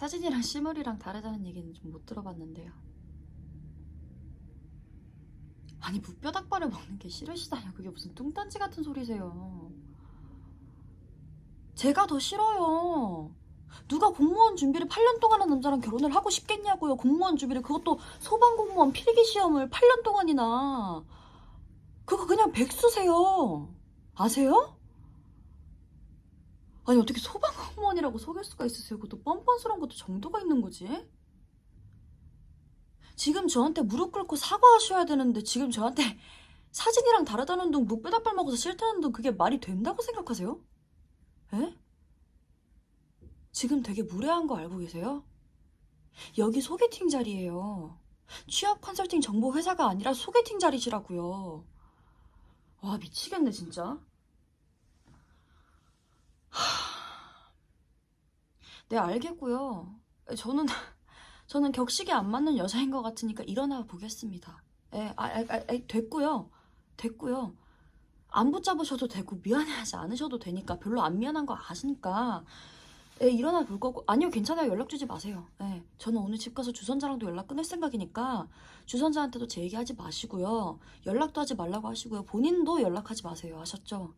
사진이랑 실물이랑 다르다는 얘기는 좀 못 들어봤는데요. 아니 무뼈 닭발을 먹는 게 싫으시다뇨. 그게 무슨 뚱딴지 같은 소리세요. 제가 더 싫어요. 누가 공무원 준비를 8년 동안 한 남자랑 결혼을 하고 싶겠냐고요. 공무원 준비를 그것도 소방공무원 필기 시험을 8년 동안이나 그거 그냥 백수세요. 아세요? 아니 어떻게 소방공무원이라고 속일 수가 있으세요? 그것도 뻔뻔스러운 것도 정도가 있는 거지? 지금 저한테 무릎 꿇고 사과하셔야 되는데 지금 저한테 사진이랑 다르다는 둥 무뼈닭발 먹어서 싫다는 둥 그게 말이 된다고 생각하세요? 에? 지금 되게 무례한 거 알고 계세요? 여기 소개팅 자리예요. 취업 컨설팅 정보 회사가 아니라 소개팅 자리시라고요. 와 미치겠네 진짜. 하... 네 알겠고요. 저는 저는 격식에 안 맞는 여자인 것 같으니까 일어나 보겠습니다. 예, 아, 아, 아, 됐고요. 됐고요. 안 붙잡으셔도 되고 미안해하지 않으셔도 되니까 별로 안 미안한 거 아시니까 예, 일어나 볼 거고 아니요 괜찮아요 연락 주지 마세요. 예, 저는 오늘 집 가서 주선자랑도 연락 끊을 생각이니까 주선자한테도 제 얘기하지 마시고요. 연락도 하지 말라고 하시고요. 본인도 연락하지 마세요. 아셨죠?